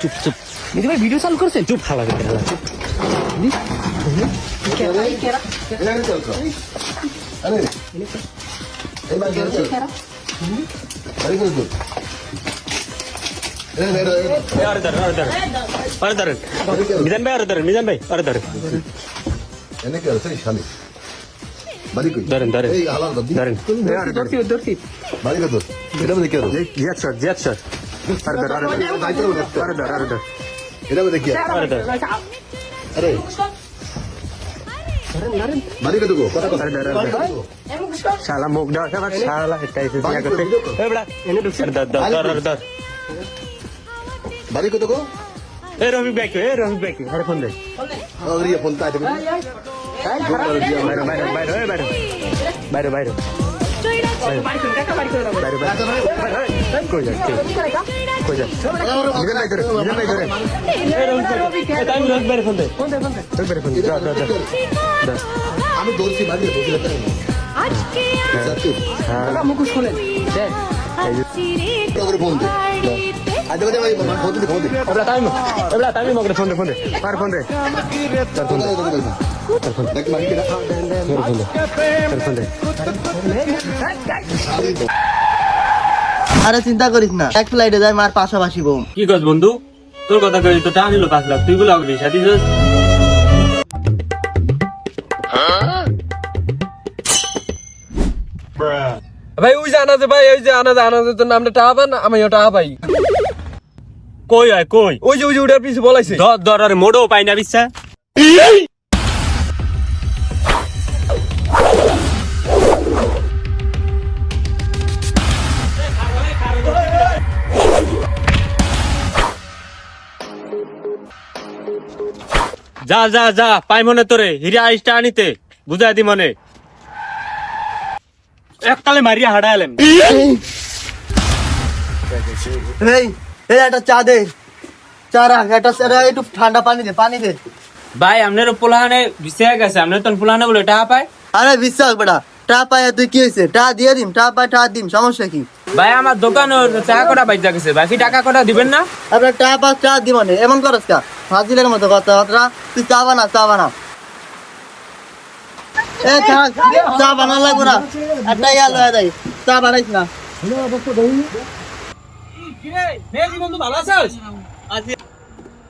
চুপ চুপ। নিধি ভাই ভিডিও চালু করছেন? চুপ করে হালা চুপ ধরেন ধরেন ধরেন মিজান ভাই আরে ধরেন মিজান ভাই আরে ধরেন এনে কি আছে শালি বাড়ি কই ধরেন, ধরেন। এই হালাল দাদি ধরেন ধরছি ধরছি। বাড়ি কত এটা মধ্যে কি জিয়াত স্যার জিয়াত স্যার শালা মুখ দাও শালা শালা এটা এসে দিয়া করতে এ বড়া কত গো এ রবি ব্যাক এ রবি ব্যাক আরে ফোন দে আরে ফোন তা এটা বাইরে বাইরে বাইরে বাইরে বাইরে বাইরে আমি দৌড়ছি বাড়ি হ্যাঁ মুখোশ খোলেন। ফোন দে। ফোন দে ফোন দে। আরে চিন্তা করিস না এক ফ্লাইটে যাই মার পাশাপাশি বোম কি কস বন্ধু? তোর কথা কই তো টাকা নিল পাঁচ লাখ তুই গুলো আগবি সাথী ভাই ওই যে আনাজে ভাই ওই যে আনাজে আনাজে তোর নামটা টাকা পান আমি টাকা পাই। কই আয় কই? ওই যে ওই যে ওটার পিছু বলাইছে। ধর ধর আরে মোড়ও পাই না বিচ্ছা। যা যা যা পাই মনে তোরে হিরা আইসটা আনিতে বুঝাই দি মনে। এককালে মারিয়া হাডাইলেন এই এই একটা চা দে। চা রাখ একটা চা- একটু ঠান্ডা পানি দে পানি দে। ভাই আপনার পোলাহানে বিষয় গেছে আপনার তো পোলাহানে বলে টাকা পায়। আরে বিশ্বাস বেটা টা পায় তুই কি হয়েছে টা দিয়ে দিম টা পায় টা দিম সমস্যা কি? ভাই আমার দোকান টাকা কটা বাইজা গেছে? বাকি টাকা কটা দিবেন না? আপনার টা পা চা দিব এমন করস কা? ফাজিলের মতো কথা বার্তা তুই চা বানা চা বানা। এ চা বানা লাগবো না। একটা ইয়া লয়া দেয় চা বানাইস না।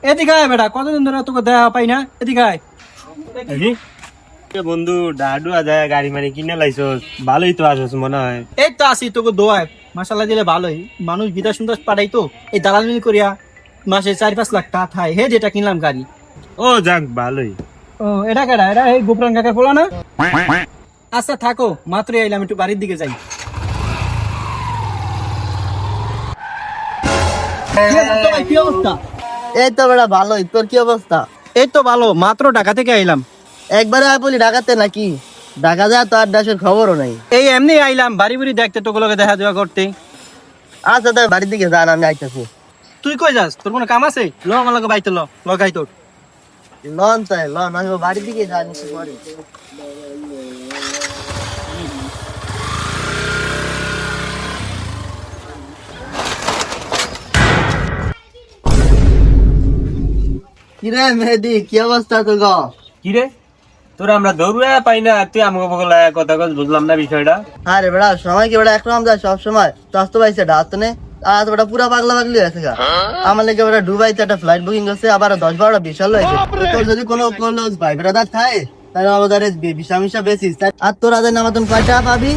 এদিকে আয় বেটা কতদিন ধরে তোকে দেখা পাই না? এদিকে আয়। এ বন্ধু গাড়ি মারি কিনে লাইছ ভালোই তো আসছ মনে হয়। এই তো আসি তোকে দোয়ায়। মাসাল্লাহ দিলে ভালোই। মানুষ বিদা সুন্দর পাঠাই তো এই দালালি করিয়া। মাসে চার পাঁচ লাখ টাকা খায়। হে যেটা কিনলাম গাড়ি। ও যাক ভালোই। ও এটা কেডা এটা এই গোপরান কাকার পোলা না? আচ্ছা থাকো মাত্র আইলাম একটু বাড়ির দিকে যাই। কি অবস্থা এই তো বেটা ভালোই। তোর কি অবস্থা? এই তো ভালো মাত্র ঢাকা থেকে আইলাম। একবারে আয় বলি ঢাকাতে নাকি? ঢাকা যায় তো আর দেশের খবরও নাই। এই এমনি আইলাম বাড়ি বাড়ি দেখতে তোগুলোকে দেখা দেওয়া করতে। আচ্ছা তাই বাড়ির দিকে যান আমি আইতেছি। তুই কই যাস? তোর কোনো কাম আছে? ল আমার লগে বাইতে ল। লগাই তোর। লন তাই লন আমি বাড়ির দিকে যান পরে। কিরে মেহেদি কি অবস্থা তো গো? কি রে তোর আমরা দৌড়ে পাই না তুই আমাকে বগল কথা কথা বুঝলাম না বিষয়টা? আরে বেড়া সময় কি বেড়া একরকম যায় সব সময় স্বাস্থ্য পাইছে ডাক্ত নে। আর ওটা পুরা পাগলা পাগলি হয়েছে গা। আমার লেগে বেটা দুবাইতে একটা ফ্লাইট বুকিং করছে আবার দশ বারোটা বিশাল হয়েছে তোর যদি কোনো কোনো ভাই ব্রাদার থাকে তাহলে আমাদের বিশা মিশা বেশি আর তোরা আমার কয়টা পাবি?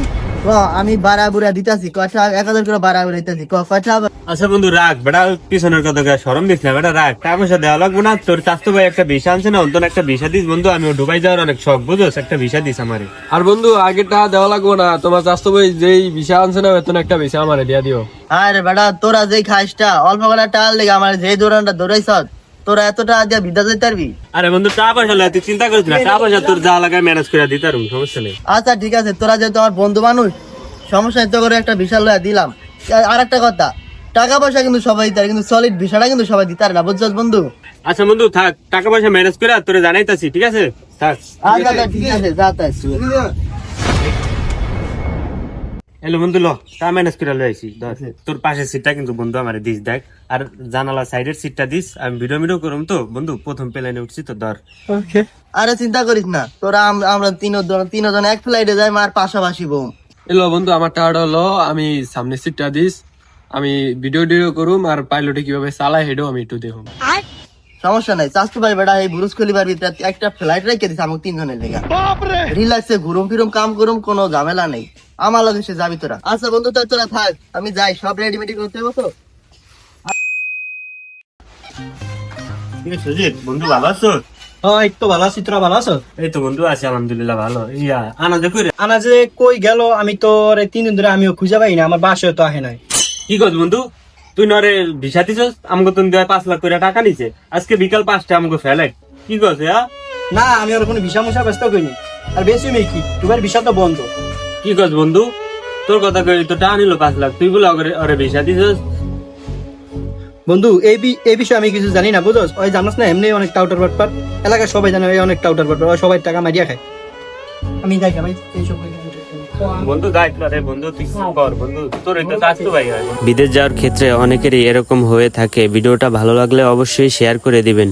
আমি বাড়া বুড়া দিতাছি কয়টা এক হাজার করে বাড়া বুড়া দিতাছি কয়টা আচ্ছা বন্ধু রাখ বেটা পিছনের কথা সরম দিস না বেটা রাখ টাকা পয়সা দেওয়া লাগবো না তোর চাস্তো ভাই একটা ভিসা আনছে না অন্তন একটা ভিসা দিস বন্ধু আমি ডুবাই যাওয়ার অনেক শখ বুঝোস একটা ভিসা দিস আমারে। আর বন্ধু আগে টাকা দেওয়া লাগবো না তোমার স্বাস্থ্য বই যেই বিষা আনছে না বেতন একটা বিষা আমার দিয়া দিও। আরে বেটা তোরা যেই খাইসটা অল্প করে টাল লেগে আমার যেই দৌড়ানটা দৌড়াইছ তোরা এত টাকা দিয়া বিদ্যা পারবি? আরে বন্ধু টাকা পয়সা লাগে তুই চিন্তা করিস না টাকা পয়সা তোর যা লাগে ম্যানেজ করে দিতে পারব সমস্যা নেই। আচ্ছা ঠিক আছে তোরা যেহেতু আমার বন্ধু মানুষ সমস্যা নেই তো করে একটা বিশাল লয়া দিলাম। আর একটা কথা টাকা পয়সা কিন্তু সবাই দিতে কিন্তু সলিড বিষয়টা কিন্তু সবাই দিতে পারে না বুঝছস বন্ধু? আচ্ছা বন্ধু থাক টাকা পয়সা ম্যানেজ করে তোরে জানাইতাছি ঠিক আছে? থাক। আচ্ছা আচ্ছা, ঠিক আছে যা তাই। এলো বন্ধু ল তা ম্যানেজ করে লই আইছি ধর। তোর পাশের সিটটা কিন্তু বন্ধু আমার দিস দেখ। আর জানালা সাইডের সিটটা দিস আমি ভিডিও ভিডিও করুম তো। বন্ধু প্রথম প্লেনে উঠছি তো ধর। ওকে। আরে চিন্তা করিস না তোরা আম- আমরা তিনজন তিনজন এক ফ্লাইটে যাই মার পাশাপাশি বোম এলো বন্ধু আমার টাকাটা হলো আমি সামনে সিটটা দিস আমি ভিডিও টিডিও করুম আর পাইলটে কীভাবে চালায় হেডো আমি একটু দেখুন সমস্যা নাই। চাস্তু ভাই বেটা এই বুরুজ খলিবার ভিতরে একটা ফ্লাইট রেখে দিছে আমাকে তিনজনের লেগা। রিল্যাক্সে ঘুরুম ফিরুম কাম করুম কোনো ঝামেলা নেই। আমার লগে সে যাবি তোরা। আচ্ছা বন্ধু তোর তোরা থাক। আমি যাই সব রেডিমেডি করতে হবে তো। সুজিত বন্ধু ভালো আছো? হ্যাঁ এই তো ভালো আছি। তোরা ভালো আছো? এই তো বন্ধু আছি আলহামদুলিল্লাহ ভালো। ইয়া আনা দেখো রে? কই গেল? আমি তো তিন দিন ধরে আমিও খুঁজে পাই না আমার বাসায় তো আহে নাই। কি করছ বন্ধু? তুই নরে ভিসা দিছস? আমাকে তুমি দেয় পাঁচ লাখ করে টাকা নিছে। আজকে বিকাল পাঁচটা আমাকে ফেলে কি করছে না আমি আর কোনো ভিসা মুসা ব্যস্ত করিনি। আর বেশি মেয়ে কি? তোমার ভিসা তো বন্ধ। কি করছ বন্ধু? তোর কথা কই তো টাকা নিল পাঁচ লাখ। তুই বলে ওরে ওরে ভিসা দিছস? বন্ধু এই এই বিষয়ে আমি কিছু জানি না বুঝোস ওই জানাস না এমনি অনেক টাউটার বাটপার। এলাকার সবাই জানে ওই অনেক টাউটার বাটপার। ওই সবাই টাকা মারিয়া খায়। আমি ভাই এইসব বিদেশ যাওয়ার ক্ষেত্রে অনেকেরই এরকম হয়ে থাকে। ভিডিওটা ভালো লাগলে অবশ্যই শেয়ার করে দিবেন।